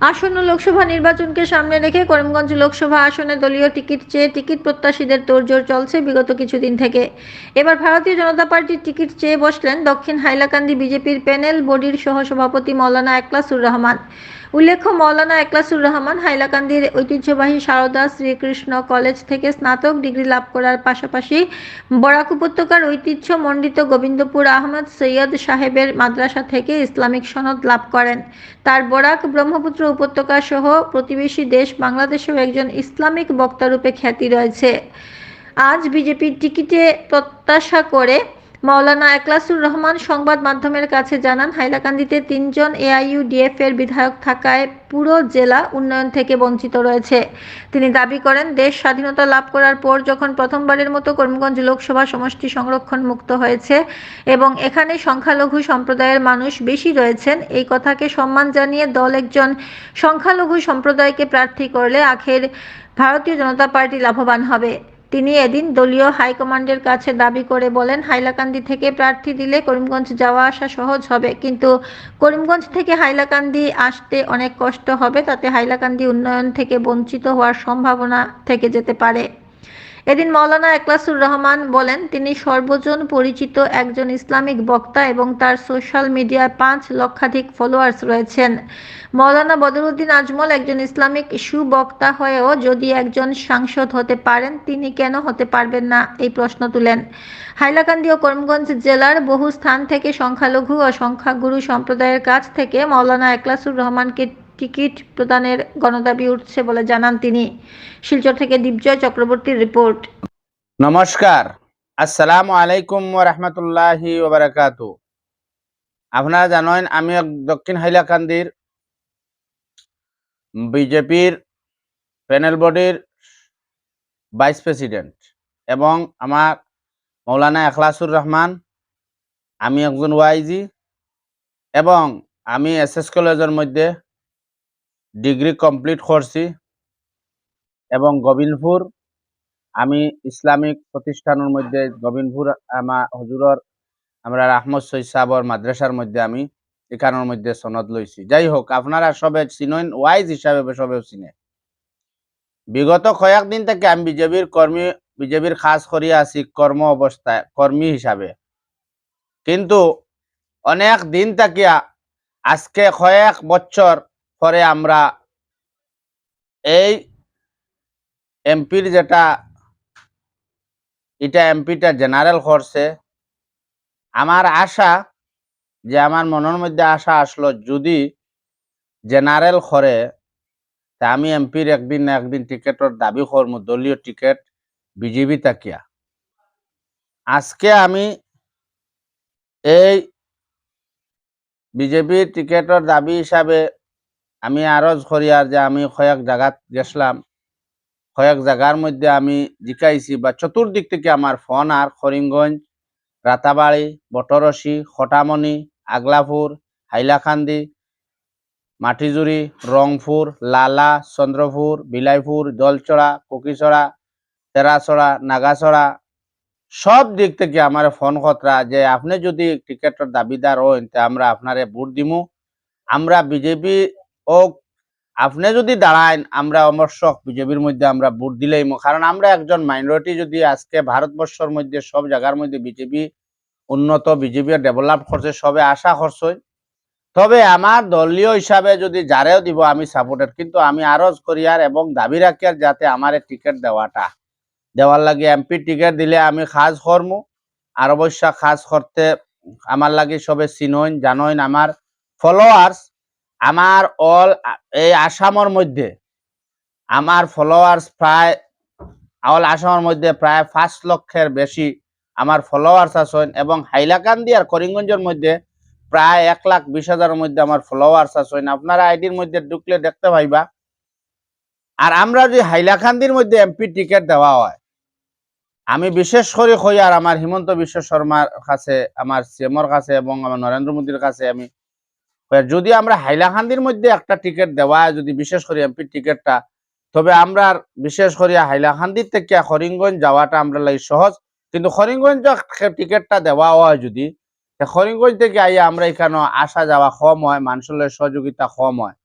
আসন্ন লোকসভা নির্বাচনকে সামনে রেখে করিমগঞ্জ লোকসভা আসনে দলীয় টিকিট চেয়ে টিকিট প্রত্যাশীদের তোড়জোড় চলছে বিগত কিছুদিন থেকে। এবার ভারতীয় জনতা পার্টির টিকিট চেয়ে বসলেন দক্ষিণ হাইলাকান্দি বিজেপির প্যানেল বডির সহসভাপতি মৌলানা একলাসুর রহমান। উল্লেখ্য, মৌলানা একলাসুর রহমান হাইলাকান্দির ঐতিহ্যবাহী সারদা শ্রীকৃষ্ণ কলেজ থেকে স্নাতক ডিগ্রি লাভ করার পাশাপাশি বরাক উপত্যকার ঐতিহ্য মণ্ডিত গোবিন্দপুর আহমদ সৈয়দ সাহেবের মাদ্রাসা থেকে ইসলামিক সনদ লাভ করেন। তার বরাক ব্রহ্মপুত্র উপত্যকা সহ প্রতিবেশী দেশ বাংলাদেশেও একজন ইসলামিক বক্তারূপে খ্যাতি রয়েছে। আজ বিজেপির টিকিটে প্রত্যাশা করে মাওলানা একলাসুর রহমান সংবাদ মাধ্যমের কাছে জানান, হাইলাকান্দিতে তিনজন এআইইউডিএফ এর বিধায়ক থাকায় পুরো জেলা উন্নয়ন থেকে বঞ্চিত রয়েছে। তিনি দাবি করেন, দেশ স্বাধীনতা লাভ করার পর যখন প্রথমবারের মতো করিমগঞ্জ লোকসভা সমষ্টি সংরক্ষণ মুক্ত হয়েছে এবং এখানে সংখ্যালঘু সম্প্রদায়ের মানুষ বেশি রয়েছেন, এই কথাকে সম্মান জানিয়ে দল একজন সংখ্যালঘু সম্প্রদায়কে প্রার্থী করলে আখের ভারতীয় জনতা পার্টি লাভবান হবে। তিনি এদিন দলীয় হাইকমান্ডের কাছে দাবি করে বলেন, হাইলাকান্দি থেকে প্রার্থী দিলে করিমগঞ্জ যাওয়া আসা সহজ হবে। কিন্তু করিমগঞ্জ থেকে হাইলাকান্দি আসতে অনেক কষ্ট হবে, তাতে হাইলাকান্দি উন্নয়ন থেকে বঞ্চিত হওয়ার সম্ভাবনা থেকে যেতে পারে। এদিন মৌলানা একলাসুর রহমান বলেন, তিনি সর্বজন পরিচিত একজন ইসলামিক বক্তা এবং তার সোশ্যাল মিডিয়ায় পাঁচ লক্ষাধিক ফলোয়ার্স রয়েছেন। মৌলানা বদরুদ্দিন আজমল একজন ইসলামিক সুবক্তা হয়েও যদি একজন সাংসদ হতে পারেন, তিনি কেন হতে পারবেন না? এই প্রশ্ন তুলেন। হাইলাকান্দি ও করিমগঞ্জ জেলার বহু স্থান থেকে সংখ্যালঘু ও সংখ্যাগুরু সম্প্রদায়ের কাছ থেকে মৌলানা একলাসুর রহমানকে টিকিট প্রদানের গণদাবি উঠছে বলে জানান তিনি। শিলচর থেকে দীপজয় চক্রবর্তীর রিপোর্ট। নমস্কার। আসসালামু আলাইকুম রহমতুল্লাহি ওবরাকাতু আপনারা জানেন আমি দক্ষিণ হাইলাকান্দির বিজেপির প্যানেল বডির ভাইস প্রেসিডেন্ট এবং আমার মৌলানা এখলাসুর রহমান, আমি একজন ওয়াইজি এবং আমি এস এস কলেজের মধ্যে ডিগ্রি কমপ্লিট করছি। এবং গোবিন্দপুর, আমি ইসলামিক প্রতিষ্ঠানের মধ্যে গোবিন্দপুর আমার হুজুরর, আমরা আহমদ সৈয়দ সাহর মাদ্রাসার মধ্যে আমি এখানের মধ্যে সনদ লইছি। যাই হোক, আপনারা সবে চিনেন, ওয়াইজ হিসাবে সবে চিনে বিগত কয়েকদিন থেকে আমি বিজেপির কর্মী, বিজেপির খাস করিয়া আছি কর্ম অবস্থায়, কর্মী হিসাবে। কিন্তু অনেক দিন থাকিয়া আজকে কয়েক বছর পরে আমরা এই এমপির যেটা, এটা এমপিটা জেনারেল করছে। আমার আশা যে আমার মনের মধ্যে আশা আসলো, যদি জেনারেল করে, তা আমি এমপির একদিন না একদিন টিকেটের দাবি করব, দলীয় টিকেট, বিজেপি তাকিয়া। আজকে আমি এই বিজেপির টিকেটের দাবি হিসাবে আমি আরজ করি আর যে আমি কয়েক জায়গাত গেছিলাম। কয়েক জায়গার মধ্যে আমি জিকাইছি বা চতুর্দিক থেকে আমার ফোন আর করিমগঞ্জ রাতাবাড়ি বটরসি খটামণি আগলাপুর হাইলাকান্দি মাটিজুরি রংপুর লালা চন্দ্রপুর বিলাইপুর দলচড়া কুকিচড়া তেরাচড়া নাগাচড়া সব দিক থেকে আমার ফোন খতরা যে আপনি যদি টিকেটের দাবিদার হন তা আমরা আপনারে ভোট দিমু। আমরা বিজেপি ও আপনি যদি দাঁড়ান আমরা অবশ্যক বিজেপির মধ্যে আমরা ভোট দিলেই কারণ আমরা একজন মাইনরিটি যদি আজকে ভারতবর্ষের মধ্যে, সব জায়গার মধ্যে বিজেপি উন্নত বিজেপি ডেভেলপ করছে, সবে আশা করছে তবে আমার দলীয় হিসাবে যদি যারেও দিব, আমি সাপোর্টেড কিন্তু আমি আরজ করি আর, এবং দাবি রাখি আর, যাতে আমার টিকিট দেওয়াটা। দেওয়ার লাগে এমপি টিকিট দিলে আমি খাস করম। আর অবশ্য খাস করতে আমার লাগে সবে চিনইন, জানইন আমার ফলোয়ার্স আমার অল এই আসামের মধ্যে, আমার ফলোয়ার্স প্রায় অল আসামের মধ্যে প্রায় পাঁচ লক্ষের বেশি আমার ফলোয়ার্স আছেন এবং হাইলাকান্দি আর করিমগঞ্জের মধ্যে প্রায় এক লাখ বিশ হাজারের মধ্যে আমার ফলোয়ার্স আছেন। আপনারা আইডির মধ্যে ঢুকলে দেখতে পাইবা। আর আমরা যদি হাইলাকান্দির মধ্যে এমপি টিকিট দেওয়া হয়, আমি বিশেষ করে কই আর আমার হিমন্ত বিশ্ব শর্মার কাছে, আমার সিএমর কাছে এবং আমার নরেন্দ্র মোদীর কাছে আমি যদি আমরা হাইলাকান্দির মধ্যে একটা টিকিট দেওয়া, যদি বিশেষ করে এমপি টিকিটটা তবে আমরা বিশেষ করে হাইলাকান্দি থেকে করিমগঞ্জ যাওয়াটা আমরা লাগে সহজ। কিন্তু করিমগঞ্জ টিকিটটা দেওয়া হয় যদি, তা করিমগঞ্জ থেকে আইয়া আমরা এখানে আসা যাওয়া কম হয় মানুষের সহযোগিতা কম হয়।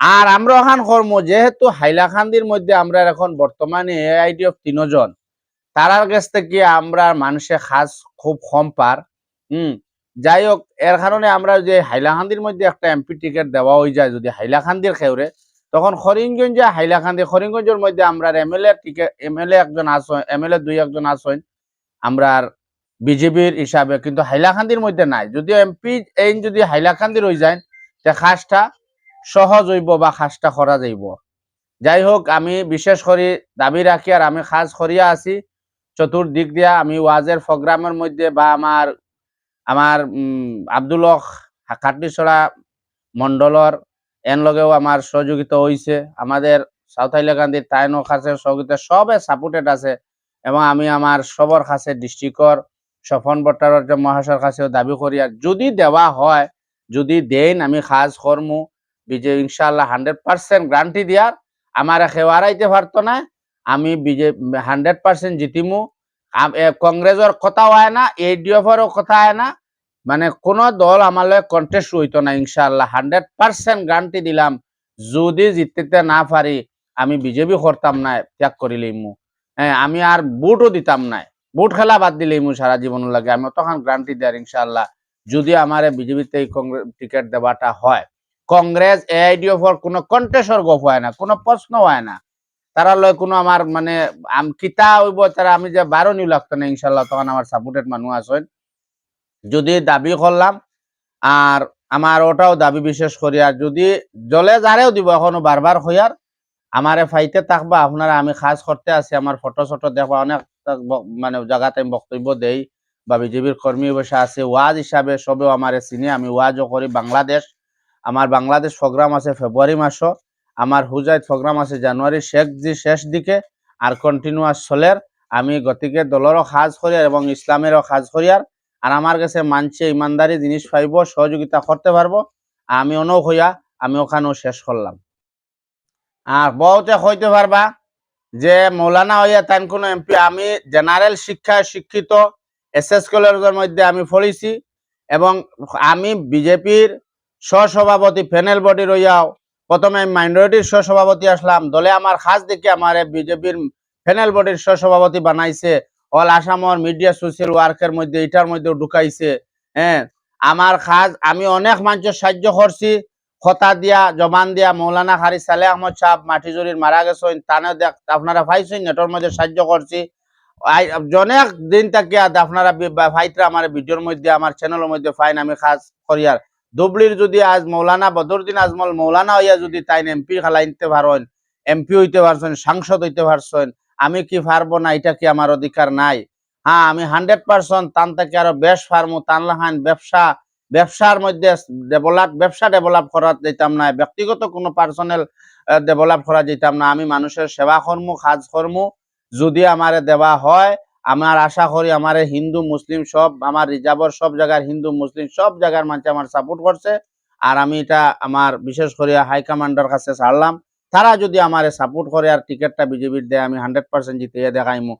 আর আমরা ওখান কর্ম, যেহেতু হাইলাকান্দির মধ্যে আমরা এখন বর্তমানে এআইডি অফ তিনজন, তারার কাছ থেকে আমরা মানুষে খাস খুব কম পার, হুম যাই হোক এর কারণে আমরা যে হাইলাকান্দির মধ্যে একটা এমপি টিকিট দেওয়া হয়ে যায় যদি হাইলাকান্দির খেউরে, তখন করিমগঞ্জে হাইলাকান্দি করিমগঞ্জের মধ্যে আমরা এমএলএ টিকিট, এমএলএ একজন আসেন এমএলএ দুই একজন আসেন আমরা বিজেপির হিসাবে, কিন্তু হাইলাকান্দির মধ্যে নাই। যদি এমপি এই যদি হাইলাকান্দির হয়ে যায় তে খাসটা সহজ হইব বা খাসটা করা যাইব। যাই হোক আমি বিশেষ করে দাবি রাখি আর আমি খাস করিয়া আছি। চতুর্দিক দিয়া আমি ওয়াজের প্রোগ্রামের মধ্যে বা আমার আমার আব্দুল কাটলিছড়া মন্ডলর এন লগেও আমার সহযোগিতা হয়েছে আমাদের সাউথ হাইলাকান্দির তাইনো কাছে সহযোগিতা সবে সাপোর্টেড আছে এবং আমি আমার সবর কাছে ডিস্ট্রিক্টর স্বপন ভট্টাচার্য মহাশয়ের কাছেও দাবি করি আর যদি দেওয়া হয়, যদি দেন আমি খাস কর্ম বিজয় ইনশাল্লাহ হান্ড্রেড পার্সেন্ট গ্যারান্টি দিয়ার আমার খেওয়ারাইতে পারতো না আমি বিজে হান্ড্রেড পার্সেন্ট জিতিমু। কংগ্রেসের কথা হয় না এডিএফেরও কথা হয় না মানে কোন দল আমালে কন্টেস্ট হইতো না ইনশাল্লাহ হান্ড্রেড পার্সেন্ট গ্যারান্টি দিলাম, যদি জিততে না পারি আমি বিজেপি করতাম না ত্যাগ করিলেইমু হ্যাঁ আমি আর বুটও দিতাম না বুট খেলা বাদ দিলেইমু সারা জীবন লাগে, আমি তখন গ্যারান্টি দেয়ার ইনশাল্লাহ যদি আমার বিজেপিতে এই টিকিট দেওয়াটা হয়। কংগ্রেস এআইডিএফ এর কোনো কন্টেস্টর গপ হয় না কোনো প্রশ্ন হয় না তারা লয় কোনো আমার মানে আম, কিতা হইব তারা আমি যে বারো নিউ লাগতো না ইনশাল্লাহ তখন আমার সাপোর্টেড মানুষ আছেন। যদি দাবি করলাম, আর আমার ওটাও দাবি বিশেষ করি, আর যদি জলে যারেও দিব এখনও বারবার হইয়ার আমারে ফাইতে থাকবা, আপনারা আমি খাস করতে আছি, আমার ফটো ফটো দেখবা, অনেক মানে জায়গাতে আমি বক্তব্য দেই, বা বিজেপির কর্মী বসে আছে, ওয়াজ হিসাবে সবেও আমারে চিনি, আমি ওয়াজও করি, বাংলাদেশ, আমার বাংলাদেশ প্রোগ্রাম আছে ফেব্রুয়ারি মাসও। আমার হুজাইত প্রোগ্রাম আছে জানুয়ারি শেষ দি শেষ দিকে আর কন্টিনিউয়াস চলের। আমি গতিকে দলেরও সাজ করিয়ার এবং ইসলামেরও সাজ করিয়ার আর আমার কাছে মানছে, ইমানদারি জিনিস পাইব, সহযোগিতা করতে পারব। আমি অনৌ হইয়া আমি ওখানেও শেষ করলাম। আর বহুতে হইতে পারবা যে মৌলানা হইয়া তান কোনো এমপি, আমি জেনারেল শিক্ষায় শিক্ষিত, এস এস কলেজের মধ্যে আমি পড়েছি এবং আমি বিজেপির সহসভাপতি, প্যানেল বডি রইয়াও প্রথমে মাইনরিটির সহসভাপতি আসলাম। দলে আমার খাস দেখে আমার বিজেপির প্যানেল বডির সহসভাপতি বানাইছে। অল আসামর মিডিয়া, সোশ্যাল ওয়ার্কের মধ্যে, এটার মধ্যে ঢুকাইছে। হ্যাঁ আমার খাস, আমি অনেক মানুষের সাহায্য করছি। খতা দিয়া, জবান দিয়া, মৌলানা খারি সালে আহমদ সাহ মাটিজুরির মারা গেছেন, তানে দেখ, আপনারা পাইছেন নেটর মধ্যে সাহায্য করছি। অনেক দিন তাকিয়া আপনারা ভাইতরা আমার ভিডিওর মধ্যে, আমার চ্যানেলের মধ্যে ফাইন আমি খাস করিয়ার। দুবলির যদি আজ মৌলানা বদরুদ্দিন আজমল মৌলানা হইয়া যদি তাই এমপি খেলাইতে পারেন এমপি হইতে পারছেন, সাংসদ হইতে পারছেন, আমি কি পারব না? এটা কি আমার অধিকার নাই? হ্যাঁ আমি হান্ড্রেড পার্সেন্ট তান থেকে আরও বেশ পারমু। তানলাহান ব্যবসা, ব্যবসার মধ্যে ডেভেলপ, ব্যবসা ডেভেলপ করা যেতাম না, ব্যক্তিগত কোনো পার্সোনাল ডেভেলপ করা যেতাম না। আমি মানুষের সেবা কর্ম, কাজ কর্ম। যদি আমারে দেওয়া হয় আমার আশা করি আমার হিন্দু, মুসলিম সব, আমার রিজার্ভর সব জায়গার হিন্দু, মুসলিম সব জায়গার মানুষ আমার সাপোর্ট করছে। আর আমি এটা আমার বিশেষ করে হাইকমান্ডার কাছে ছাড়লাম। তারা যদি আমার সাপোর্ট করে আর টিকিটটা বিজেপির দেয়, আমি হান্ড্রেড পার্সেন্ট জিতে দেখাইমু।